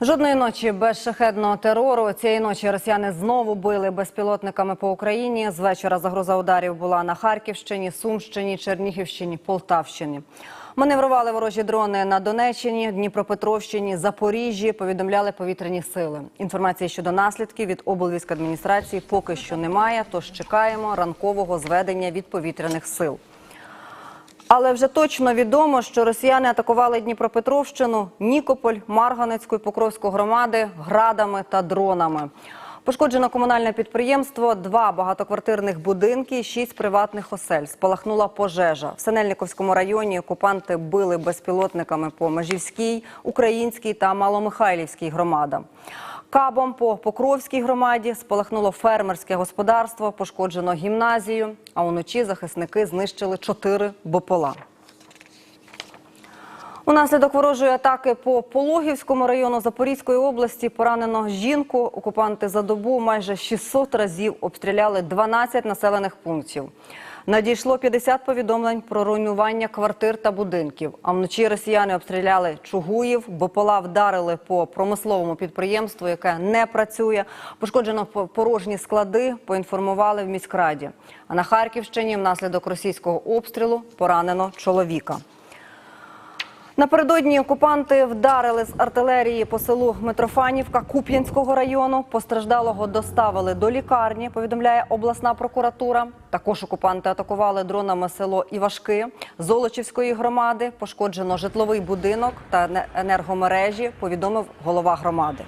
Жодної ночі без шахедного терору. Цієї ночі росіяни знову били безпілотниками по Україні. З вечора загроза ударів була на Харківщині, Сумщині, Чернігівщині, Полтавщині. Маневрували ворожі дрони на Донеччині, Дніпропетровщині, Запоріжжі. Повідомляли повітряні сили. Інформації щодо наслідків від облвійськадміністрації поки що немає. Тож чекаємо ранкового зведення від повітряних сил. Але вже точно відомо, що росіяни атакували Дніпропетровщину, Нікополь, Марганецьку і Покровську громади градами та дронами. Пошкоджено комунальне підприємство, два багатоквартирних будинки, і шість приватних осель. Спалахнула пожежа. В Синельниковському районі окупанти били безпілотниками по Межівській, Українській та Маломихайлівській громадам. Кабом по Покровській громаді спалахнуло фермерське господарство, пошкоджено гімназію, а уночі захисники знищили чотири БПЛА. Унаслідок ворожої атаки по Пологівському району Запорізької області поранено жінку. Окупанти за добу майже 600 разів обстріляли 12 населених пунктів. Надійшло 50 повідомлень про руйнування квартир та будинків. А вночі росіяни обстріляли Чугуїв, Бопола вдарили по промисловому підприємству, яке не працює. Пошкоджено по- порожні склади, поінформували в міськраді. А на Харківщині внаслідок російського обстрілу поранено чоловіка. Напередодні окупанти вдарили з артилерії по селу Митрофанівка Куп'янського району. Постраждалого доставили до лікарні. Повідомляє обласна прокуратура. Також окупанти атакували дронами село Івашки Золочівської громади. Пошкоджено житловий будинок та не- енергомережі. Повідомив голова громади.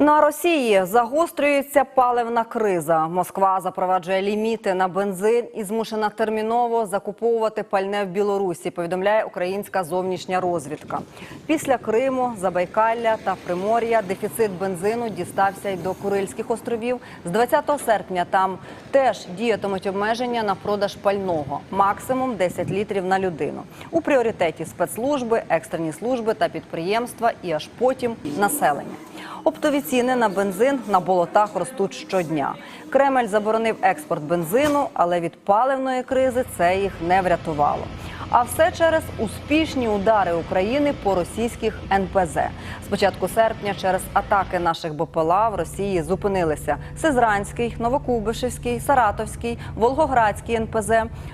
На Росії загострюється паливна криза. Москва запроваджує ліміти на бензин і змушена терміново закуповувати пальне в Білорусі. Повідомляє українська зовнішня розвідка. Після Криму, Забайкалля та Примор'я дефіцит бензину дістався й до Курильських островів. З 20 серпня там теж діятимуть обмеження на продаж пального, максимум 10 літрів на людину. У пріоритеті спецслужби, екстрені служби та підприємства, і аж потім населення. Оптові ціни на бензин на болотах ростуть щодня. Кремль заборонив експорт бензину, але від паливної кризи це їх не врятувало. А все через успішні удари України по російських НПЗ. З початку серпня через атаки наших БПЛА в Росії зупинилися Сизранський, Новокубишевський, Саратовський, Волгоградський НПЗ.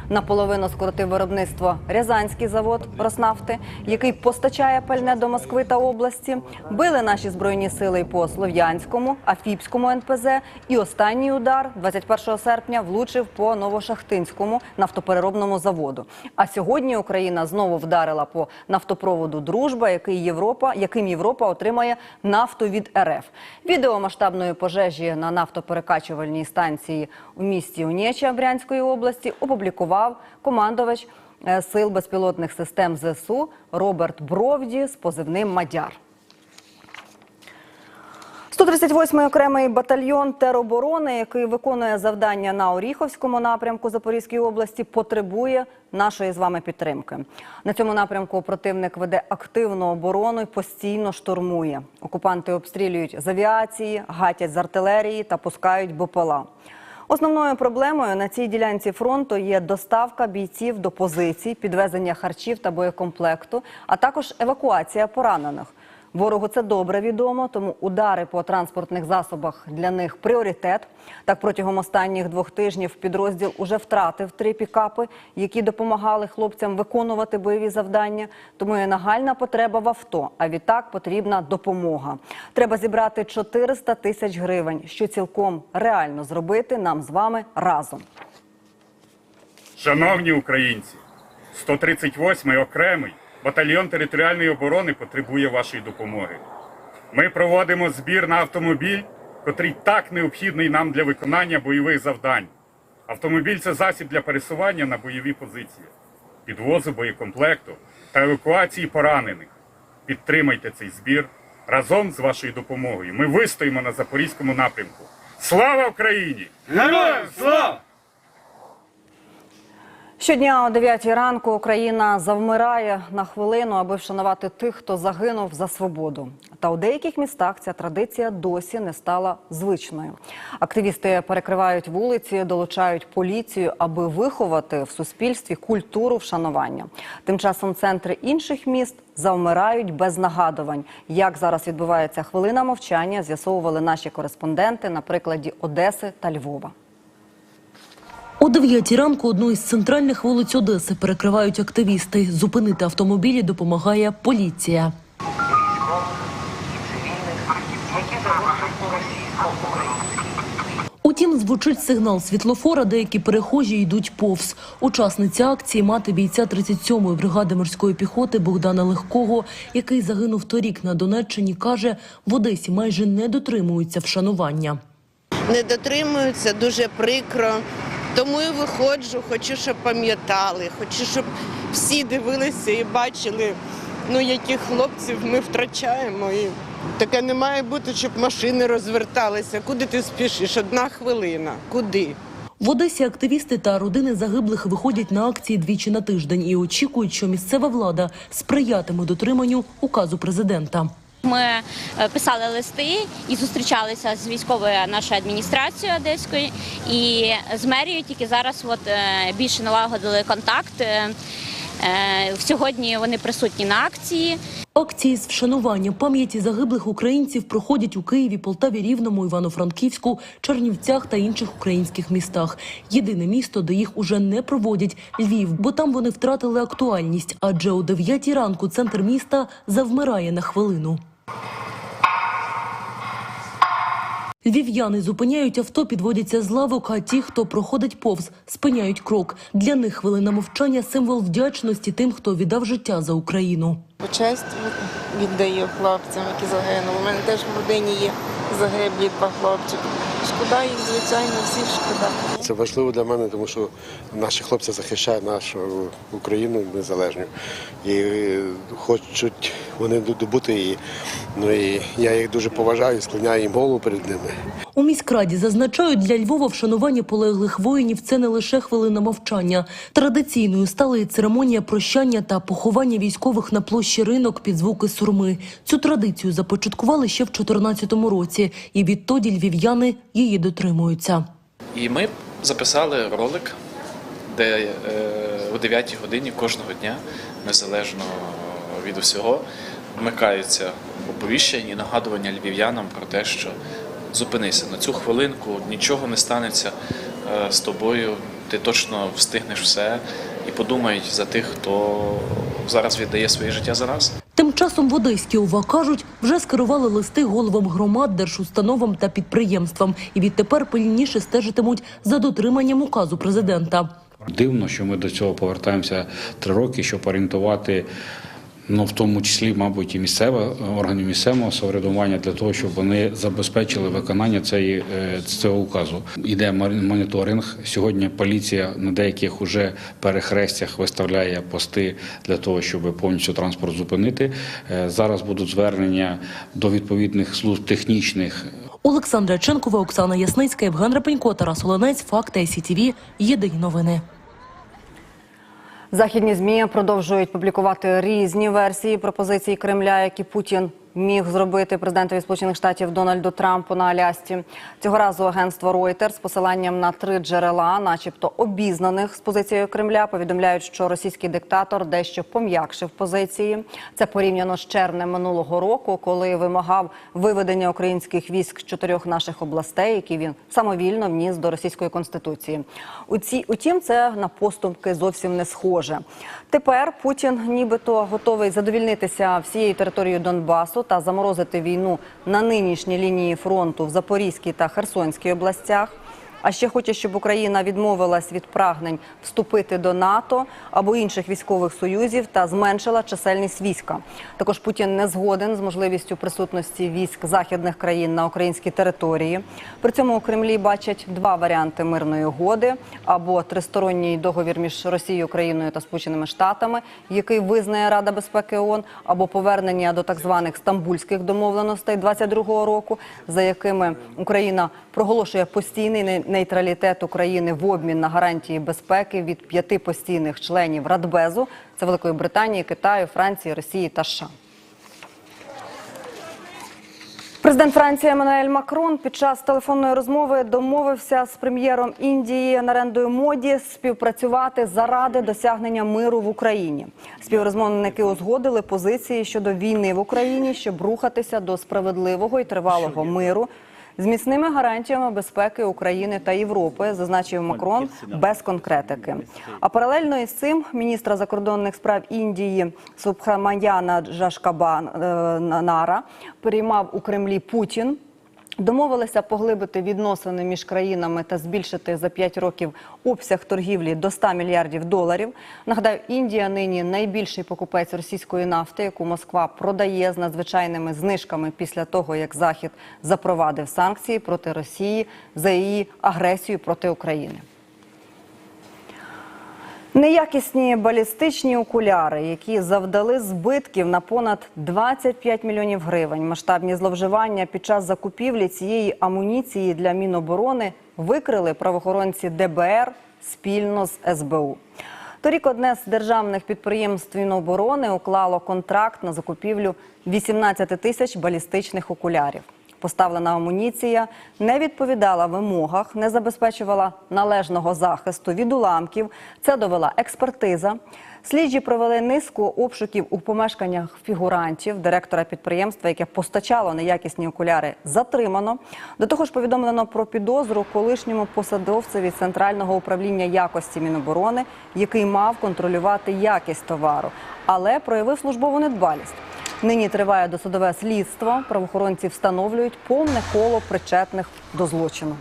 Наполовину скоротив виробництво Рязанський завод Роснафти, який постачає пальне до Москви та області. Били наші збройні сили по Слов'янському, Афіпському НПЗ. І останній удар 21 серпня влучив по Новошахтинському нафтопереробному заводу. А сьогодні Україна знову вдарила по нафтопроводу Дружба, який Європа, яким Європа отримає нафту від РФ. Відео масштабної пожежі на нафтоперекачувальній станції у місті Унєча Брянської області опублікував командувач е, сил безпілотних систем ЗСУ Роберт Бровді з позивним Мадяр. 138-й окремий батальйон тероборони, який виконує завдання на Оріховському напрямку Запорізької області, потребує нашої з вами підтримки. На цьому напрямку противник веде активну оборону і постійно штурмує. Окупанти обстрілюють з авіації, гатять з артилерії та пускають БПЛА. Основною проблемою на цій ділянці фронту є доставка бійців до позицій, підвезення харчів та боєкомплекту, а також евакуація поранених. Ворогу це добре відомо, тому удари по транспортних засобах для них пріоритет. Так протягом останніх двох тижнів підрозділ уже втратив три пікапи, які допомагали хлопцям виконувати бойові завдання. Тому є нагальна потреба в авто. А відтак потрібна допомога. Треба зібрати 400 тисяч гривень, що цілком реально зробити нам з вами разом. Шановні українці, 138-й окремий батальйон територіальної оборони потребує вашої допомоги. Ми проводимо збір на автомобіль, котрий так необхідний нам для виконання бойових завдань. Автомобіль це засіб для пересування на бойові позиції, підвозу боєкомплекту та евакуації поранених. Підтримайте цей збір разом з вашою допомогою. Ми вистоїмо на запорізькому напрямку. Слава Україні! Героям слава! Щодня о 9 ранку Україна завмирає на хвилину, аби вшанувати тих, хто загинув за свободу. Та у деяких містах ця традиція досі не стала звичною. Активісти перекривають вулиці, долучають поліцію, аби виховати в суспільстві культуру вшанування. Тим часом центри інших міст завмирають без нагадувань. Як зараз відбувається хвилина мовчання, з'ясовували наші кореспонденти на прикладі Одеси та Львова. О 9 ранку одну із центральних вулиць Одеси перекривають активісти. Зупинити автомобілі допомагає поліція. Утім, звучить сигнал світлофора, деякі перехожі йдуть повз. Учасниця акції мати бійця 37-ї бригади морської піхоти Богдана Легкого, який загинув торік на Донеччині, каже, в Одесі майже не дотримуються вшанування. не дотримуються, дуже прикро. Тому і виходжу, хочу, щоб пам'ятали, хочу, щоб всі дивилися і бачили, ну яких хлопців ми втрачаємо. І таке не має бути, щоб машини розверталися. Куди ти спішиш? Одна хвилина. Куди? В Одесі активісти та родини загиблих виходять на акції двічі на тиждень і очікують, що місцева влада сприятиме дотриманню указу президента. Ми е, писали листи і зустрічалися з військовою нашою адміністрацією одеською і з мерією. Тільки зараз от е, більше налагодили контакт. Е, Сьогодні вони присутні на акції. Акції з вшанування пам'яті загиблих українців проходять у Києві, Полтаві, Рівному, Івано-Франківську, Чернівцях та інших українських містах. Єдине місто, де їх уже не проводять Львів, бо там вони втратили актуальність. Адже о 9 ранку центр міста завмирає на хвилину. Львів'яни зупиняють авто, підводяться з лавок, а ті, хто проходить повз, спиняють крок. Для них хвилина мовчання – символ вдячності тим, хто віддав життя за Україну. Почесть віддаю хлопцям, які загинули. У мене теж в родині є загиблі два хлопчики. Шкода їх, звичайно, всіх шкода. Це важливо для мене, тому що наші хлопці захищають нашу Україну незалежну і е, хочуть вони добути її. Ну і я їх дуже поважаю, склоняю їм голову перед ними. У міськраді зазначають, для Львова вшанування полеглих воїнів це не лише хвилина мовчання. Традиційною стала і церемонія прощання та поховання військових на площі ринок під звуки сурми. Цю традицію започаткували ще в 2014 році, і відтоді львів'яни її дотримуються. І ми записали ролик, де е, о 9 годині кожного дня, незалежно від усього, вмикаються оповіщення і нагадування львів'янам про те, що зупинися на цю хвилинку, нічого не станеться е, з тобою, ти точно встигнеш все і подумай за тих, хто зараз віддає своє життя за нас. Тим часом в Одеській ОВА кажуть, вже скерували листи головам громад, держустановам та підприємствам, і відтепер пильніше стежитимуть за дотриманням указу президента. Дивно, що ми до цього повертаємося три роки, щоб орієнтувати, ну в тому числі, мабуть, і місцеве органи місцевого самоврядування для того, щоб вони забезпечили виконання цієї е, цього указу. Іде моніторинг. Сьогодні поліція на деяких уже перехрестях виставляє пости для того, щоб повністю транспорт зупинити. Е, Зараз будуть звернення до відповідних служб технічних Олександра Ченкова, Оксана Ясницька, Євген Рапенько, Тарас Оленець, Факти СІТВ. Єдині новини. Західні змі продовжують публікувати різні версії пропозицій Кремля, які Путін міг зробити президентові Сполучених Штатів Дональду Трампу на Алясці. Цього разу агентство Reuters з посиланням на три джерела, начебто обізнаних з позицією Кремля, повідомляють, що російський диктатор дещо пом'якшив позиції. Це порівняно з червнем минулого року, коли вимагав виведення українських військ з чотирьох наших областей, які він самовільно вніс до російської конституції. Утім, це на поступки зовсім не схоже. Тепер Путін нібито готовий задовільнитися всією територією Донбасу та заморозити війну на нинішній лінії фронту в Запорізькій та Херсонській областях. А ще хоче, щоб Україна відмовилась від прагнень вступити до НАТО або інших військових союзів та зменшила чисельність війська. Також Путін не згоден з можливістю присутності військ західних країн на українській території. При цьому у Кремлі бачать два варіанти мирної угоди або тристоронній договір між Росією, Україною та Сполученими Штатами, який визнає Рада безпеки ООН, або повернення до так званих стамбульських домовленостей 22-го року, за якими Україна проголошує постійний нейтралітет України в обмін на гарантії безпеки від п'яти постійних членів Радбезу це Великої Британії, Китаю, Франції, Росії та США. Президент Франції Еммануель Макрон під час телефонної розмови домовився з прем'єром Індії Нарендою Моді співпрацювати заради досягнення миру в Україні. Співрозмовники узгодили позиції щодо війни в Україні, щоб рухатися до справедливого і тривалого миру. З міцними гарантіями безпеки України та Європи, зазначив Макрон без конкретики. А паралельно із цим міністра закордонних справ Індії Субхрамаяна Джашкабанара приймав у Кремлі Путін. Домовилися поглибити відносини між країнами та збільшити за 5 років обсяг торгівлі до 100 мільярдів доларів. Нагадаю, Індія нині найбільший покупець російської нафти, яку Москва продає з надзвичайними знижками після того, як Захід запровадив санкції проти Росії за її агресію проти України. Неякісні балістичні окуляри, які завдали збитків на понад 25 мільйонів гривень. Масштабні зловживання під час закупівлі цієї амуніції для Міноборони викрили правоохоронці ДБР спільно з СБУ. Торік одне з державних підприємств Міноборони уклало контракт на закупівлю 18 тисяч балістичних окулярів. Поставлена амуніція не відповідала вимогах, не забезпечувала належного захисту від уламків. Це довела експертиза. Слідчі провели низку обшуків у помешканнях фігурантів. Директора підприємства, яке постачало неякісні окуляри, затримано. До того ж, повідомлено про підозру колишньому посадовцеві центрального управління якості Міноборони, який мав контролювати якість товару, але проявив службову недбалість. Нині триває досудове слідство. Правоохоронці встановлюють повне коло причетних до злочину.